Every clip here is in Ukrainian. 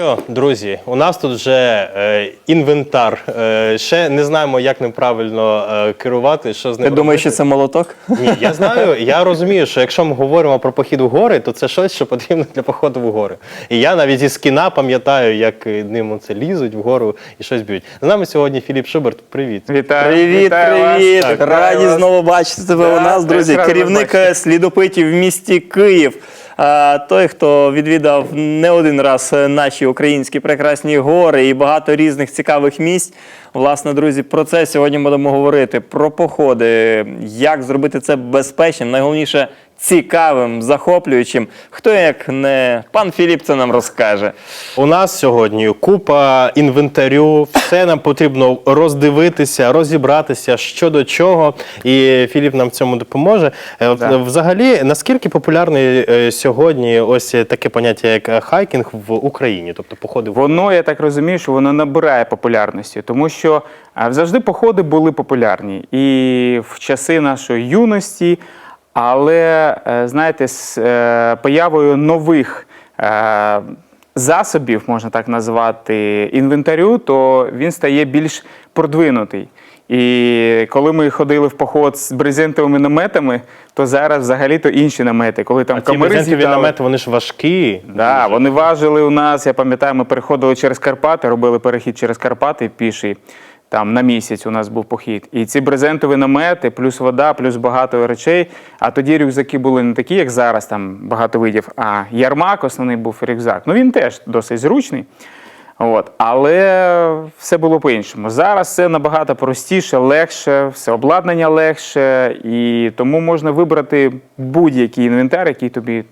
Що, друзі, у нас тут вже е, інвентар. Е, ще не знаємо, як ним правильно е, керувати. Що з ним Ти думаєш, що робити. це молоток? Ні, я знаю, я розумію, що якщо ми говоримо про похід в гори, то це щось, що потрібно для походу в гори. І я навіть із кіна пам'ятаю, як е, ним це лізуть вгору і щось б'ють. З нами сьогодні Філіп Шуберт. Привіт. Вітаю. Привіт, вітаю вас. привіт! Так, Раді вас. знову бачити тебе Да, у нас, друзі. Керівник бачити. слідопитів в місті Київ. Той, хто відвідав не один раз наші українські прекрасні гори і багато різних цікавих місць. Власне, друзі, про це сьогодні будемо говорити. Про походи, як зробити це безпечним, найголовніше цікавим, захоплюючим. Хто як не пан Філіп це нам розкаже. У нас сьогодні купа інвентарю, все нам потрібно роздивитися, розібратися що до чого. І Філіп нам в цьому допоможе. Е, Да. Взагалі, наскільки популярний е, сьогодні ось таке поняття, як е, хайкінг в Україні, тобто походи в Воно, я так розумію, що воно набирає популярності, тому що а, завжди походи були популярні і в часи нашої юності, але е, знаєте, з е, появою нових. е, Засобів, можна так назвати, інвентарю, то він стає більш продвинутий. І коли ми ходили в поход з брезентовими наметами, то зараз взагалі-то інші намети. Коли там А ці брезентові з'їдали- намети, вони ж важкі. Да, вони важили у нас. Я пам'ятаю, ми переходили через Карпати, робили перехід через Карпати піший. Там на місяць у нас був похід. І ці брезентові намети, плюс вода, плюс багато речей. А тоді рюкзаки були не такі, як зараз, там багато видів. А ярмак основний був рюкзак. Ну він теж досить зручний. От. Але все було по-іншому. Зараз все набагато простіше, легше, все обладнання легше, і тому можна вибрати будь-який інвентар, який тобі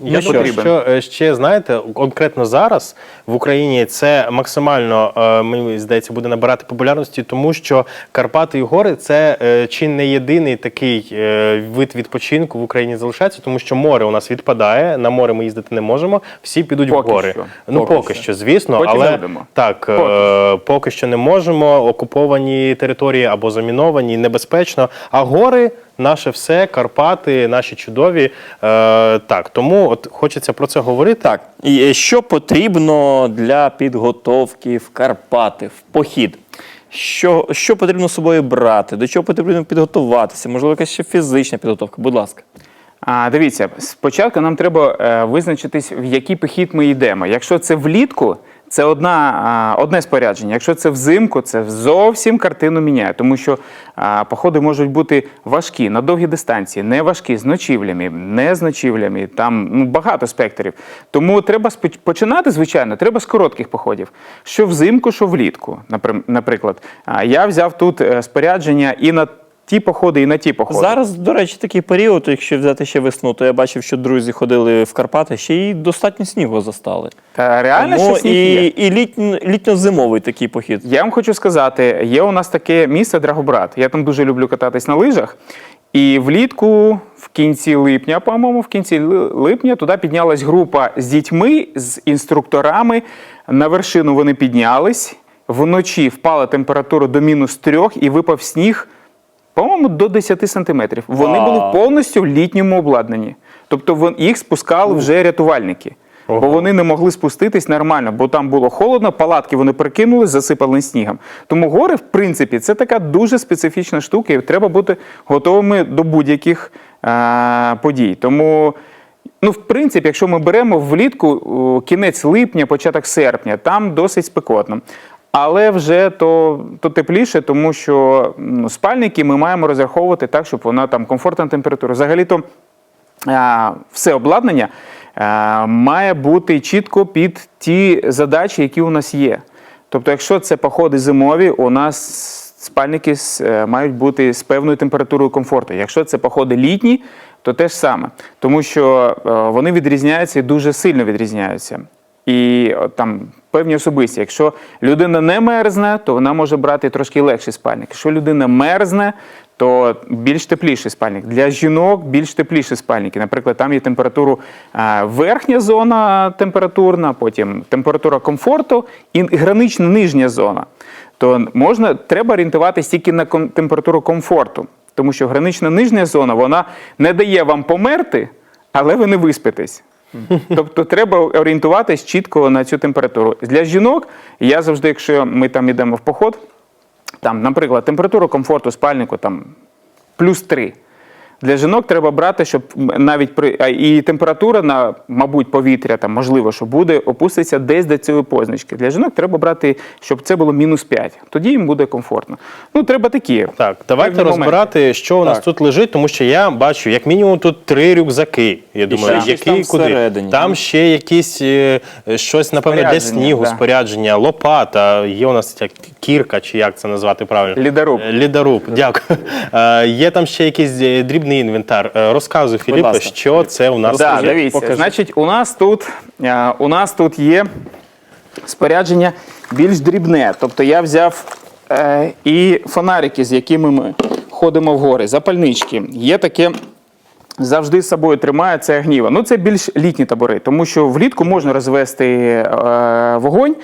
Я думаю, потрібен. що е, ще знаєте, конкретно зараз в Україні це максимально е, мені здається буде набирати популярності, тому що Карпати і гори це е, чи не єдиний такий вид відпочинку в Україні залишається, тому що море у нас відпадає. На море ми їздити не можемо. Всі підуть Поки в гори. що. Ну Поки поки, що. що, звісно, Потім але будемо. так Поки поки що не можемо. Окуповані території або заміновані, небезпечно. А гори. Наше все, Карпати, наші чудові. Е, так, тому от хочеться про це говорити. Так, і що потрібно для підготовки в Карпати, в похід? Що, що потрібно з собою брати? До чого потрібно підготуватися? Можливо, якась ще фізична підготовка? Будь ласка. А, дивіться, спочатку нам треба е, визначитись, в який похід ми йдемо. Якщо це влітку, це одна, одне спорядження. Якщо це взимку, це зовсім картину міняє, тому що походи можуть бути важкі на довгі дистанції, не важкі з ночівлями, не з ночівлями. Там ну, багато спектрів. Тому треба починати, звичайно, треба з коротких походів. Що взимку, що влітку. Наприклад, я взяв тут е, спорядження і на ті походи, і на ті походи. Зараз, до речі, такий період, якщо взяти ще весну, то я бачив, що друзі ходили в Карпати, ще й достатньо снігу застали. Та реально Тому що сніг і, є. і літньо, літньо-зимовий такий похід. Я вам хочу сказати, є у нас таке місце Драгобрат. Я там дуже люблю кататись на лижах. І влітку, в кінці липня, по-моєму, в кінці ли- липня туди піднялась група з дітьми, з інструкторами. На вершину вони піднялись. Вночі впала температура до мінус трьох і випав сніг, по-моєму, до 10 сантиметрів. Вони були повністю в літньому обладнанні. Тобто їх спускали вже рятувальники. Бо вони не могли спуститись нормально, бо там було холодно, палатки вони прикинули, засипали снігом. Тому гори, в принципі, це така дуже специфічна штука, і треба бути готовими до будь-яких подій. Тому, ну, в принципі, якщо ми беремо влітку о, кінець липня, початок серпня, там досить спекотно. Але вже то, то тепліше, тому що ну, спальники ми маємо розраховувати так, щоб вона там комфортна температура. Взагалі-то а, все обладнання а, має бути чітко під ті задачі, які у нас є. Тобто, якщо це походи зимові, у нас спальники е, мають бути з певною температурою комфорту. Якщо це походи літні, то те ж саме, тому що е, вони відрізняються і дуже сильно відрізняються. І от там певні особисті. Якщо людина не мерзне, то вона може брати трошки легший спальник. Якщо людина мерзне, то більш тепліший спальник. Для жінок більш тепліші спальники. Наприклад, там є температуру е, верхня зона температурна, потім температура комфорту і гранична нижня зона. То можна треба орієнтуватися тільки на температуру комфорту, тому що гранична нижня зона вона не дає вам померти, але ви не виспитесь. Тобто треба орієнтуватись чітко на цю температуру. Для жінок я завжди, якщо ми там йдемо в поход, там, наприклад, температура комфорту спальнику там плюс 3. Для жінок треба брати, щоб навіть при і температура на, мабуть, повітря там можливо, що буде, опуститься десь до цієї позначки. Для жінок треба брати, щоб це було мінус 5. Тоді їм буде комфортно. Ну, треба такі. Так, давайте певні моменти. розбирати, що у нас Так. тут лежить, тому що я бачу, як мінімум, тут три рюкзаки. Я думаю, ще щось який там куди. всередині. Там ще якісь е, щось, напевно, для Спорядження, снігу, да. спорядження, лопата. Є у нас ця кірка, чи як це назвати правильно? Лідоруб. Лідоруб, дякую. Е, Є там ще якийсь е, дрібний інвентар. Е, Розказуй, Філіппе, що це у нас Да, дивіться, покажи. значить, у нас тут е, у нас тут є спорядження більш дрібне. Тобто я взяв е, і фонарики, з якими ми ходимо в гори, запальнички. Є таке. Завжди з собою тримає це огніво. Ну, це більш літні табори, тому що влітку можна розвести е, вогонь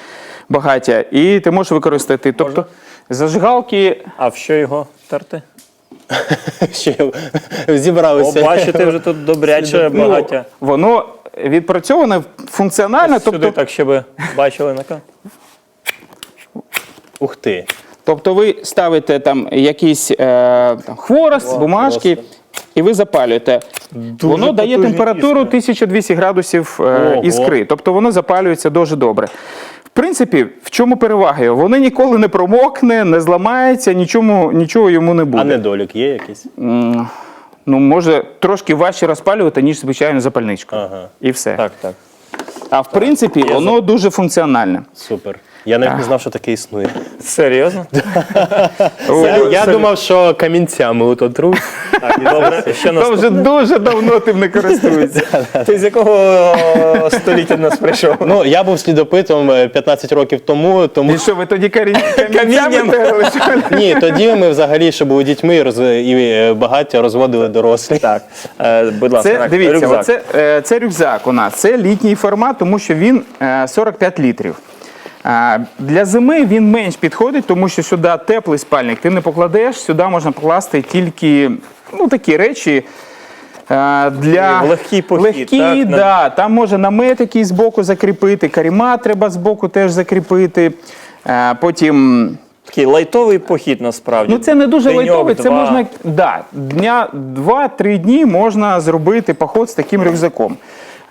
багаття, і ти можеш використати. Тобто зажигалки А в що його терти? Ще О, зібралися. бачите, вже тут добряче ну, воно відпрацьоване функціонально. Сюди Тобто, так, щоб бачили на Ух ти. Тобто ви ставите там якийсь е, там, хворост, бумажки, і ви запалюєте. воно дає температуру іскри. 1200 градусів е, іскри. Тобто воно запалюється дуже добре. В принципі, в чому перевага його? Воно ніколи не промокне, не зламається, нічому, нічого йому не буде. А недолік є якийсь? М, Ну, може трошки важче розпалювати, ніж звичайно запальничку. Ага. І все. Так, так. А в принципі, воно дуже функціональне. Супер. Я навіть не знав, що таке існує. Серйозно? Я, я думав, що камінцями отру. Так, добре. То нас вже дуже давно тим не користуються. Ти з якого століття до нас прийшов? Ну, я був слідопитом е, 15 років тому, тому І що, ви тоді карі- Камінням. камінцями що ли? ні, тоді ми взагалі ще були дітьми і роз- і е, багаття розводили дорослі. Так, е, будь ласка, Це так, дивіться, рюкзак. оце, е, це рюкзак у нас. Це літній формат, тому що він е, 45 літрів. Для зими він менш підходить, тому що сюди теплий спальник ти не покладеш, сюди можна покласти тільки ну, такі речі. Для легкий похід, Легкі, так, да, там може намет якийсь збоку закріпити, карімат треба збоку теж закріпити. Потім Такий лайтовий похід насправді. Ну це не дуже Деньок, лайтовий, це два. можна да, дня два-три дні можна зробити поход з таким рюкзаком.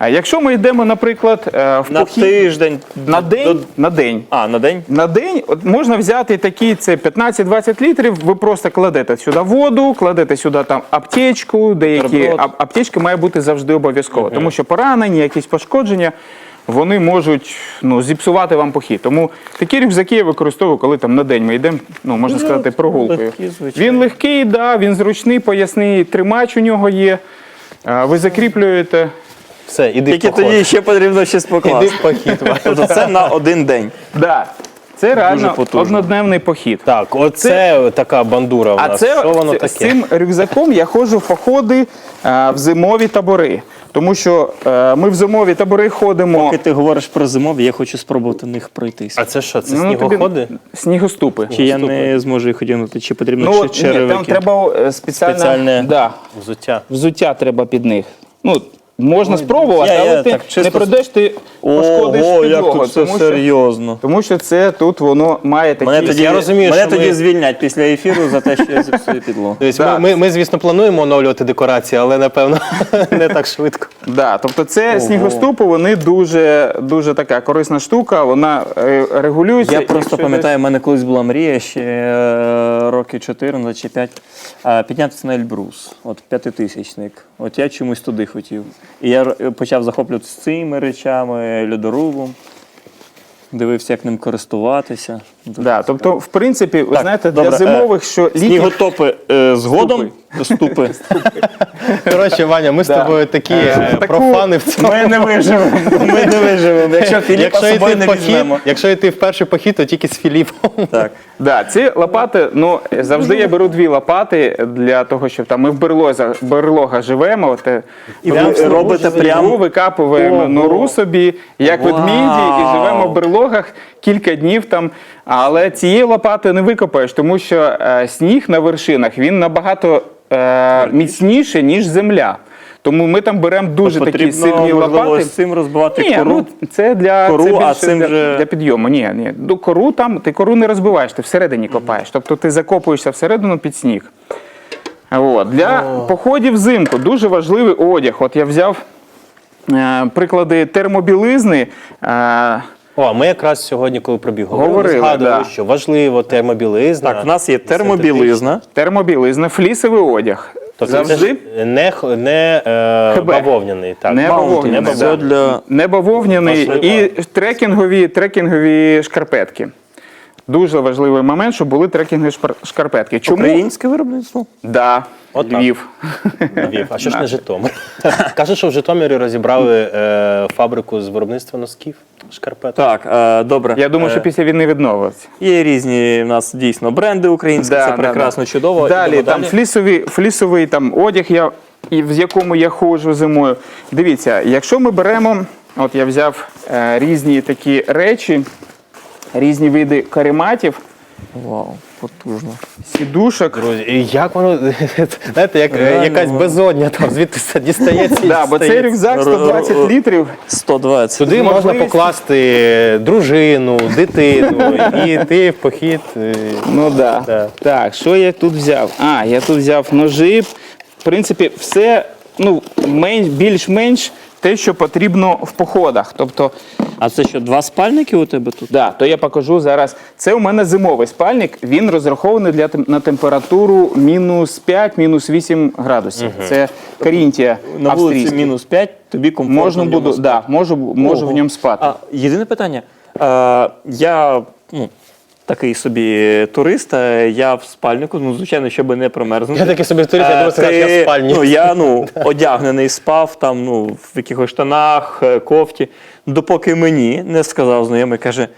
А якщо ми йдемо, наприклад, е, в на похід тиждень. на до- день, на день. А, на день? На день от можна взяти такі, це 15-20 літрів. Ви просто кладете сюди воду, кладете сюди там аптечку, деякі а- аптечка має бути завжди обов'язково, тому що поранені, якісь пошкодження. Вони можуть ну, зіпсувати вам похід. Тому такі рюкзаки я використовую, коли там на день ми йдемо, ну можна сказати, прогулкою. звичайно. Він легкий, да, він зручний, поясний тримач у нього є. Ви закріплюєте. Все, іди Тільки в поход. тоді ще потрібно щось Іди покласти. в похід. Тобто це на один день. Да. Це реально потужно. однодневний похід. Так, оце така бандура у А це що воно з- таке? з цим рюкзаком я ходжу в походи е, в зимові табори. Тому що е, ми в зимові табори ходимо. Поки ти говориш про зимові, я хочу спробувати на них пройтись. А це що? Це Ну, тобі- снігоходи? Снігоступи. Чи я не зможу їх одягнути, чи потрібно Ну, от, ні, там треба е, спеціальне, Спеціальне- Да, Взуття. взуття треба під них. Ну, можна спробувати, я- я але ти так чисто не пройдеш, ти пошкодиш Ого, як підлогу. тут все тому, що, серйозно. тому що це тут воно має такі... Мене тоді, Я розумію, мене що тоді ми- звільнять після ефіру за те, що я зіпсую підлогу. Тобто ми, ми, звісно, плануємо оновлювати декорації, але напевно не так швидко. Да, тобто це снігоступи, вони дуже, дуже така корисна штука, вона е, регулюється. Я і просто якщо пам'ятаю, в мене колись була мрія ще е, роки 14 чи 5, е, піднятися на Ельбрус, от п'ятитисячник. От я чомусь туди хотів. І я р- почав захоплюватися цими речами, льодорубом, дивився, як ним користуватися. Да, тобто, в принципі, ви Так, знаєте, для добре, зимових, е, що літніх Сніготопи е, згодом, ступи. Коротше, Ваня, ми з Да. тобою такі е, профани в цьому. Ми не виживемо. Ми не виживемо. Якщо Філіпа з Якщо собою йти, не в похід, візьмемо. якщо йти в перший похід, то тільки з Філіпом. Так. Да, ці лопати, ну завжди я беру дві лопати для того, щоб там ми в берлоза, берлога живемо. От, е, І прямо ви робите прям- викапуємо Ого. нору собі, як Вау. ведміді, і живемо в берлогах кілька днів там. Але цієї лопати не викопаєш, тому що е, сніг на вершинах він набагато е, міцніше, ніж земля. Тому ми там беремо дуже такі Потрібно, сильні можливо, лопати. з цим розбивати Ні, кору. ну це для Кору, це а цим для, же- для підйому. Ні, ні. Ну, кору там ти кору не розбиваєш, ти всередині копаєш. Тобто ти закопуєшся всередину під сніг. От. Для походів взимку дуже важливий одяг. От я взяв е, приклади термобілизни. Е, О, ми якраз сьогодні, коли пробіг Говорили, згадували, да. що важливо термобілизна. Так, в нас є термобілизна. термобілизна, флісовий одяг. Тобто Завжди це ж не, х- не е, ХБ. бавовняний. Так. Не бавовняний, не да. Це для не бавовняний Важливо. і трекінгові, трекінгові шкарпетки. Дуже важливий момент, щоб були трекінгові шкарпетки. Чому? українське виробництво. Да, Отак. Львів. Львів. А що ж не Житомир? Кажуть, що в Житомирі розібрали е, фабрику з виробництва носків, шкарпет. Так, е, добре. Я думаю, що Е, після війни відновиться. Є різні в нас дійсно бренди українські, це прекрасно, чудово. Далі Йдемо там флісовий, флісовий там одяг, я, і в якому я ходжу зимою. Дивіться, якщо ми беремо, от я взяв е, різні такі речі, різні види карематів, Вау, потужно. сідушок. Друзі, і як воно, знаєте, як е, Реально, якась воно. безодня там звідти все дістається. і Да, бо цей дістається. рюкзак 120 літрів. 120. Туди можна можливість- покласти дружину, дитину і йти в похід. е, Ну да. Да. Так, що я тут взяв? А, я тут взяв ножи. В принципі, все ну, мен- більш-менш те, що потрібно в походах. Тобто, А це що, два спальники у тебе тут? да, то я покажу зараз. Це у мене зимовий спальник. Він розрахований для тем- на температуру мінус 5, мінус 8 градусів. Це Карінтія На вулиці австрійська. мінус 5, тобі комфортно. Можна в ньому буду, спати. да, можу, можу Ого. в ньому спати. А, єдине питання. Е, я ну, такий собі турист, е, я в спальнику, ну, звичайно, щоб не промерзнути. Я такий собі турист, я Е, думаю, сказати, ти- я в спальні. Ну, я ну, одягнений спав там, ну, в якихось штанах, е, кофті, допоки мені не сказав знайомий, каже.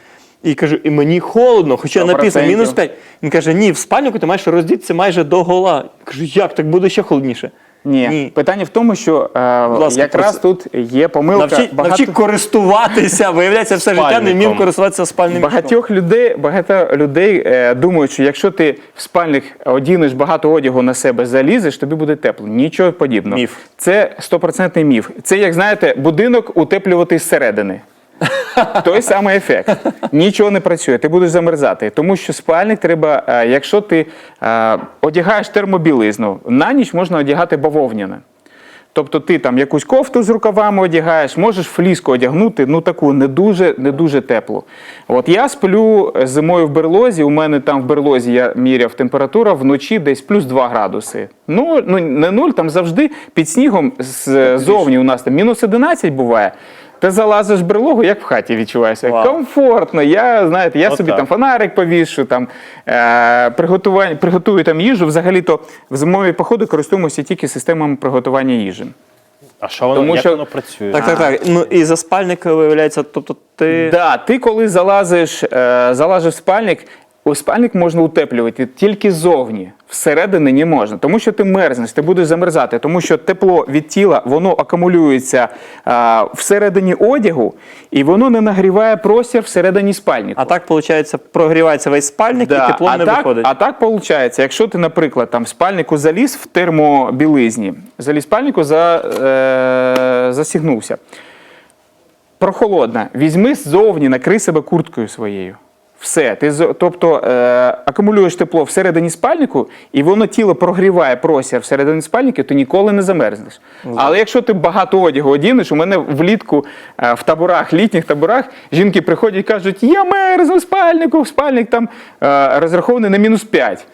І кажу, і мені холодно, хоча 100%. написано мінус 5. Він каже, ні, в спальнику ти маєш роздітися майже до гола. Я кажу, як так буде ще холодніше? Ні. питання в тому, що е, ласка, якраз тут є помилка. Навчи, навчи користуватися. Виявляється, все життя не вмів користуватися спальним мішком. Багатьох людей, багато людей е, думають, що якщо ти в спальник одінеш багато одягу на себе, залізеш, тобі буде тепло. Нічого подібного. Міф. Це стопроцентний міф. Це як знаєте, будинок утеплювати зсередини. Той самий ефект. Нічого не працює, ти будеш замерзати. Тому що спальник треба, е, якщо ти е, одягаєш термобілизну, на ніч можна одягати бавовняне. Тобто ти там якусь кофту з рукавами одягаєш, можеш фліску одягнути, ну таку не дуже, не дуже теплу. От я сплю зимою в берлозі. У мене там в берлозі я міряв температура вночі десь плюс 2 градуси. Ну, ну не нуль, там завжди під снігом ззовні у нас там мінус 11 буває. Ти залазиш в берлогу, як в хаті відчуваєшся. Вау. Комфортно. Я знаєте, я От собі так. там фонарик повішу, там е, приготування, приготую там їжу. Взагалі-то в зимові походи користуємося тільки системами приготування їжі. А що воно, Тому як що- воно працює? Так, так, так. Ну і за спальник виявляється, тобто ти. Да, ти коли залазиш, е, залазиш в спальник, у спальник можна утеплювати тільки ззовні, всередині не можна, тому що ти мерзнеш, ти будеш замерзати, тому що тепло від тіла воно акумулюється е, всередині одягу, і воно не нагріває простір всередині спальнику. А так, виходить, прогрівається весь спальник і тепло а не так, виходить. А так виходить, якщо ти, наприклад, там в спальнику заліз в термобілизні, заліз в спальнику, за, е, засігнувся. Прохолодна. Візьми ззовні, накрий себе курткою своєю. Все. Ти, тобто е, акумулюєш тепло всередині спальнику, і воно тіло прогріває простір всередині спальника, то ніколи не замерзнеш. Але якщо ти багато одягу одінеш, у мене влітку е, в таборах, літніх таборах, жінки приходять і кажуть, я мерзну в спальнику, спальник там е, розрахований на мінус 5.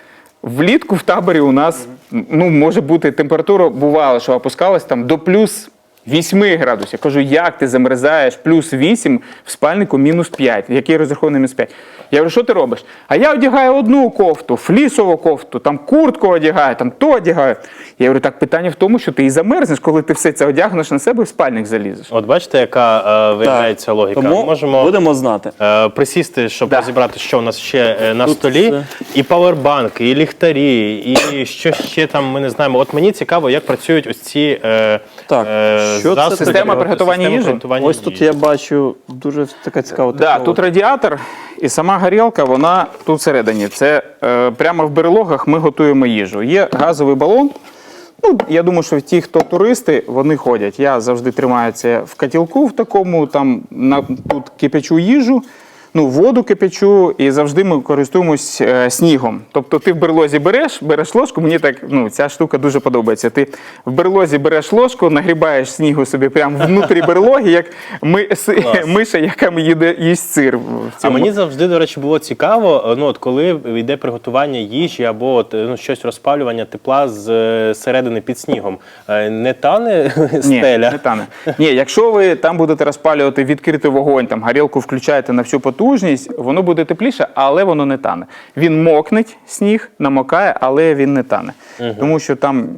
Влітку в таборі у нас ну, може бути температура, бувало, що опускалась там до плюс 8 градусів. Я кажу, як ти замерзаєш плюс 8 в спальнику мінус 5, який розрахований мінус 5. Я говорю, що ти робиш? А я одягаю одну кофту, флісову кофту, там куртку одягаю, там то одягаю. Я говорю, так питання в тому, що ти і замерзнеш, коли ти все це одягнеш на себе і в спальник залізеш. От бачите, яка е, виявляється логіка. Тому Можемо будемо знати. е, присісти, щоб Да. розібрати, що у нас ще е, на Тут столі. все. І павербанки, і ліхтарі, і що ще там ми не знаємо. От мені цікаво, як працюють ось ці е, Так, що це таке? Система приготування система їжі? приготування Ось тут їжі. я бачу дуже така цікава Да, технологія. тут радіатор і сама горілка, вона тут всередині. Це е, прямо в берлогах ми готуємо їжу. Є газовий балон. Ну, я думаю, що ті, хто туристи, вони ходять. Я завжди тримаю це в котілку в такому, там на, тут кипячу їжу, ну, воду кипячу, і завжди ми користуємось е, снігом. Тобто ти в берлозі береш, береш ложку, мені так, ну, ця штука дуже подобається. Ти в берлозі береш ложку, нагрібаєш снігу собі прямо внутрі берлоги, як ми, с- миша, яка їде їсть сир. в А мені завжди, до речі, було цікаво, е, ну от коли йде приготування їжі або от, е, ну, щось розпалювання тепла з е, середини під снігом. Не тане Ні, стеля. не тане. Ні, якщо ви там будете розпалювати відкритий вогонь, там горілку включаєте на всю потужність, воно буде тепліше, але воно не тане. Він мокнеть, сніг намокає, але він не тане. Тому що там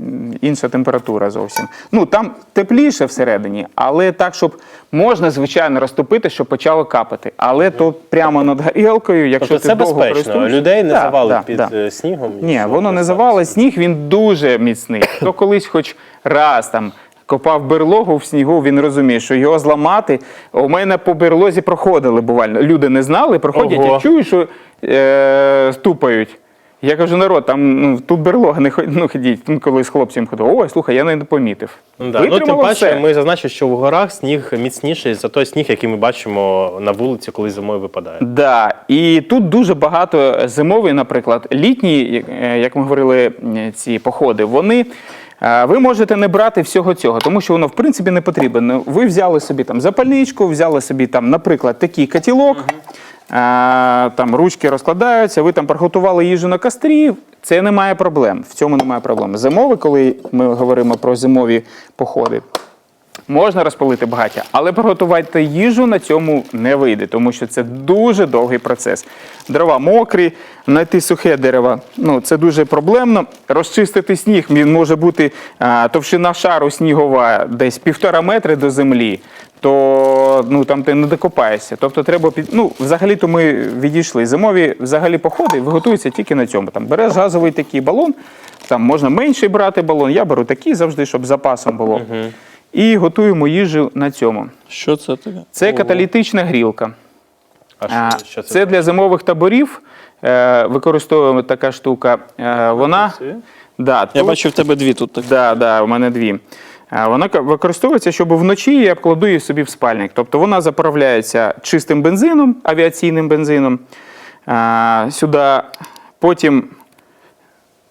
інша температура зовсім. Ну там тепліше всередині, але так, щоб можна, звичайно, розтопити, щоб почало капати. Але то прямо над горілкою, якщо Тобто ти це довго безпечно. Людей не Да, завалить да, під да. е, снігом. Ні, воно не завалить сніг, він дуже міцний. Хто колись хоч раз там копав берлогу в снігу, він розуміє, що його зламати. У мене по берлозі проходили бувально. Люди не знали, проходять Ого. і чують, що е, ступають. Я кажу, народ, там ну, тут берлога, не ходь, ну, ходіть. Ну, коли з хлопцем ходив, ой, слухай, я не помітив. Ну, да. ну, тим паче, все. ми зазначили, що в горах сніг міцніший за той сніг, який ми бачимо на вулиці, коли зимою випадає. Да, і тут дуже багато зимовий, наприклад, літні, як- е, ми говорили, ці походи, вони. Е, Ви можете не брати всього цього, тому що воно в принципі не потрібно. Ви взяли собі там запальничку, взяли собі там, наприклад, такий котілок, е, там ручки розкладаються, ви там приготували їжу на кострі. Це немає проблем. В цьому немає проблем. Зимові, коли ми говоримо про зимові походи, Можна розпалити багаття, але приготувати їжу на цьому не вийде, тому що це дуже довгий процес. Дрова мокрі, знайти сухе дерево ну, це дуже проблемно. Розчистити сніг він може бути а, товщина шару снігова десь півтора метри до землі. То ну там ти не докопаєшся. Тобто треба під ну взагалі-то ми відійшли. Зимові взагалі походи готуються тільки на цьому. Там береш газовий такий балон, там можна менший брати балон. Я беру такий завжди, щоб запасом було. І готуємо їжу на цьому. Що це таке? Це каталітична грілка. А що, що це? Це для зимових таборів. е, Використовуємо така штука. Е, Вона да, Я тут- бачу в тебе дві тут так. Да, да, у мене дві. Вона використовується, щоб вночі я обкладу її собі в спальник. Тобто вона заправляється чистим бензином, авіаційним бензином. Сюди потім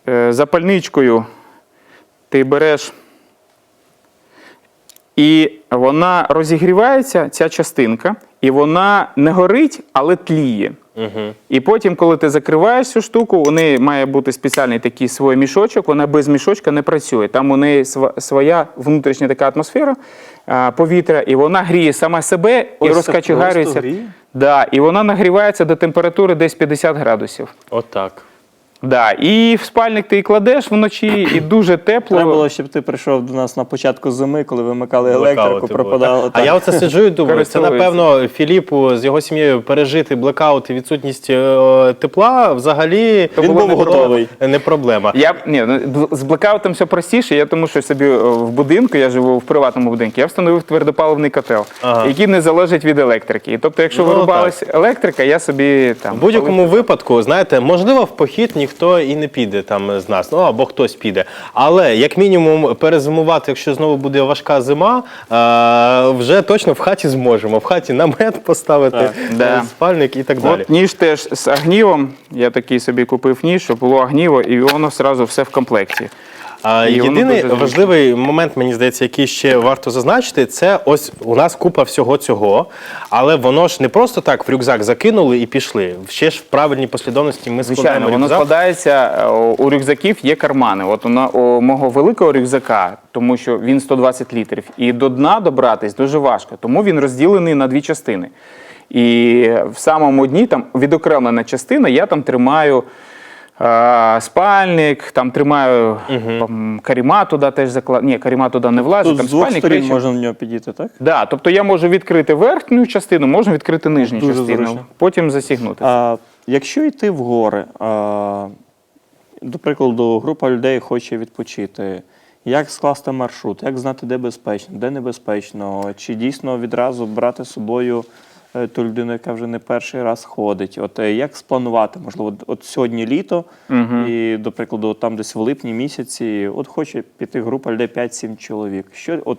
е, запальничкою ти береш. І вона розігрівається, ця частинка, і вона не горить, але тліє. Угу. І потім, коли ти закриваєш цю штуку, у неї має бути спеціальний такий свій мішочок, вона без мішочка не працює. Там у неї своя внутрішня така атмосфера повітря, і вона гріє сама себе і Ось це просто гріє? Да, і вона нагрівається до температури десь 50 градусів. Отак. Да, і в спальник ти кладеш вночі, і дуже тепло. Треба було, щоб ти прийшов до нас на початку зими, коли вимикали електрику, пропадало. так. А я оце сиджу і думаю, це напевно Філіпу з його сім'єю пережити блекаут і відсутність е, тепла взагалі Він було був не готовий. не проблема. Я ні, ну, з блекаутом все простіше. Я тому, що собі е, в будинку, я живу в приватному будинку, я встановив твердопаливний котел, Ага. який не залежить від електрики. І тобто, якщо Ну, вирубалась електрика, я собі там В будь-якому випадку, знаєте, можливо, в похід ніхто і не піде там з нас, ну або хтось піде. Але як мінімум перезимувати, якщо знову буде важка зима, е, вже точно в хаті зможемо. В хаті намет поставити, Так, да. е, спальник і так далі. От ніж теж з агнівом. Я такий собі купив ніж, щоб було агніво, і воно одразу все в комплекті. А, І воно єдиний дуже зручно. важливий момент, мені здається, який ще варто зазначити, це ось у нас купа всього цього, але воно ж не просто так в рюкзак закинули і пішли. Ще ж в правильній послідовності ми Звичайно, складаємо воно рюкзак. складається е, у- у рюкзаків є кармани. От у, на- у мого великого рюкзака, тому що він 120 літрів, і до дна добратись дуже важко, тому він розділений на дві частини. І в самому дні там відокремлена частина, я там тримаю. Спальник, там тримаю там, каріма туди теж закладаю. Ні, каріма туди не влазить. Тут там з двох спальник, сторін можна в нього підійти, так? Да, тобто я можу відкрити верхню частину, можу відкрити нижню Дуже частину, зручно. потім засігнути. А, якщо йти в гори, а, до прикладу, група людей хоче відпочити. Як скласти маршрут, як знати, де безпечно, де небезпечно, чи дійсно відразу брати з собою ту людину, яка вже не перший раз ходить. От е, як спланувати? Можливо, от- сьогодні літо, і, до прикладу, там десь в липні місяці, от хоче піти група людей 5-7 чоловік. Що, от,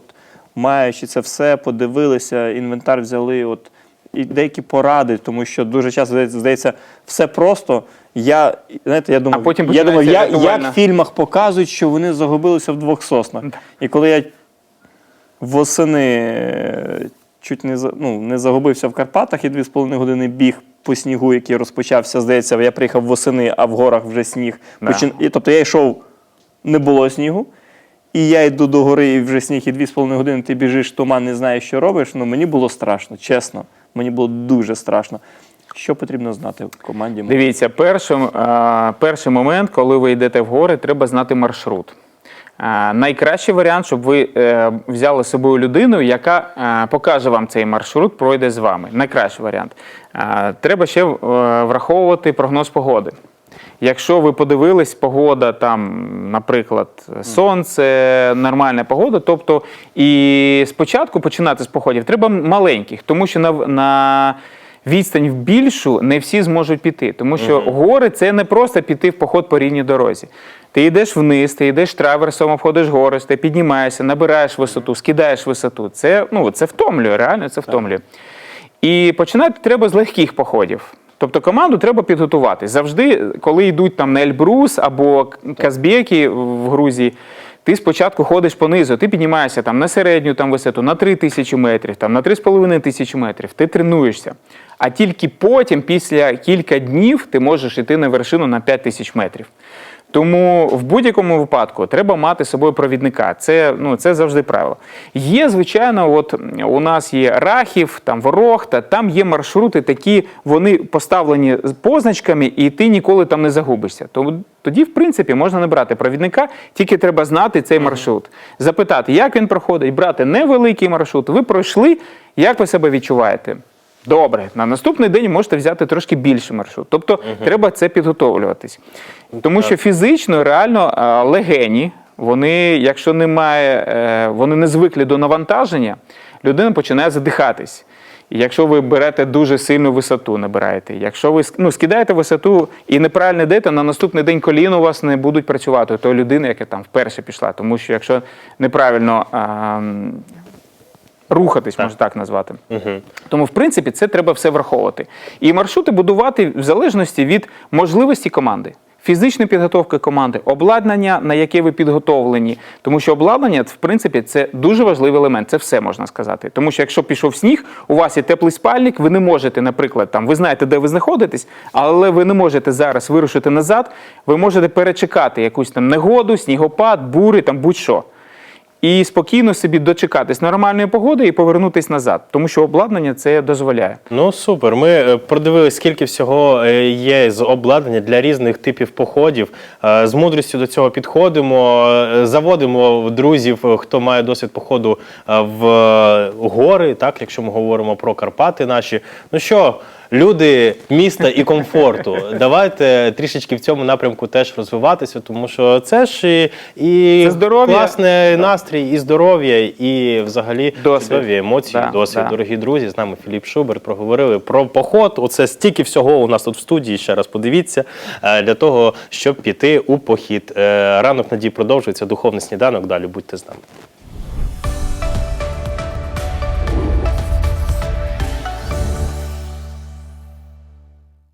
маючи це все, подивилися, інвентар взяли, от, і деякі поради, тому що дуже часто здається, здається все просто. Я, знаєте, я думав, А потім я думав, як, як в фільмах показують, що вони загубилися в двох соснах. І коли я восени е, чуть не, ну, не загубився в Карпатах і дві з половиною години біг по снігу, який розпочався, здається, я приїхав восени, а в горах вже сніг. Да. Почин... І, тобто я йшов, не було снігу. І я йду до гори, і вже сніг, і дві з половиною години ти біжиш, туман, не знаєш, що робиш. Ну мені було страшно, чесно. Мені було дуже страшно. Що потрібно знати в команді? Дивіться, першим, перший момент, коли ви йдете в гори, треба знати маршрут. Найкращий варіант, щоб ви е, взяли з собою людину, яка е, покаже вам цей маршрут, пройде з вами. Найкращий варіант. Треба ще е, враховувати прогноз погоди. Якщо ви подивились, погода там, наприклад, сонце, нормальна погода, тобто і спочатку починати з походів треба маленьких, тому що на, на відстань в більшу не всі зможуть піти. Тому що гори це не просто піти в поход по рівній дорозі. Ти йдеш вниз, ти йдеш траверсом, обходиш гори, ти піднімаєшся, набираєш висоту, скидаєш висоту. Це, ну, це втомлює, реально це втомлює. І починати треба з легких походів. Тобто команду треба підготувати. Завжди, коли йдуть там на Ельбрус або Казбеки в Грузії, ти спочатку ходиш понизу, ти піднімаєшся там на середню там, висоту, на 3 тисячі метрів, там, на 3,5 тисячі метрів, ти тренуєшся. А тільки потім, після кілька днів, ти можеш йти на вершину на 5 тисяч метрів. Тому в будь-якому випадку треба мати з собою провідника. Це, ну, це завжди правило. Є, звичайно, от у нас є Рахів, там Ворохта, там є маршрути такі, вони поставлені з позначками, і ти ніколи там не загубишся. Тому тоді, в принципі, можна не брати провідника, тільки треба знати цей маршрут. Запитати, як він проходить, брати невеликий маршрут. Ви пройшли, як ви себе відчуваєте? Добре, на наступний день можете взяти трошки більший маршрут. Тобто треба це підготовлюватись. Тому що фізично, реально, е, легені, вони, якщо немає, е, вони не звикли до навантаження, людина починає задихатись. Якщо ви берете дуже сильну висоту, набираєте, якщо ви ну, скидаєте висоту і неправильно йдете, на наступний день коліна у вас не будуть працювати, то людина, яка там вперше пішла. Тому що якщо неправильно а, рухатись, можна так назвати. Тому, в принципі, це треба все враховувати. І маршрути будувати в залежності від можливості команди. Фізичної підготовки команди, обладнання, на яке ви підготовлені. Тому що обладнання, в принципі, це дуже важливий елемент. Це все можна сказати. Тому що якщо пішов сніг, у вас є теплий спальник, ви не можете, наприклад, там ви знаєте, де ви знаходитесь, але ви не можете зараз вирушити назад. Ви можете перечекати якусь там негоду, снігопад, бури, там будь-що і спокійно собі дочекатись нормальної погоди і повернутись назад, тому що обладнання це дозволяє. Ну супер. Ми е, продивилися, скільки всього е, є з обладнання для різних типів походів. Е, З мудрістю до цього підходимо, заводимо друзів, хто має досвід походу в гори, так, якщо ми говоримо про Карпати наші. Ну що, люди міста і комфорту, давайте трішечки в цьому напрямку теж розвиватися, тому що це ж і, і Це здоров'я. класний настрій, і здоров'я, і взагалі Досвід. чудові емоції, Да, досвід. да. Дорогі друзі, з нами Філіп Шуберт проговорили про поход. Оце стільки всього у нас тут в студії. Ще раз подивіться е, для того, щоб піти у похід. Е, Ранок надій продовжується. Духовний сніданок. Далі будьте з нами.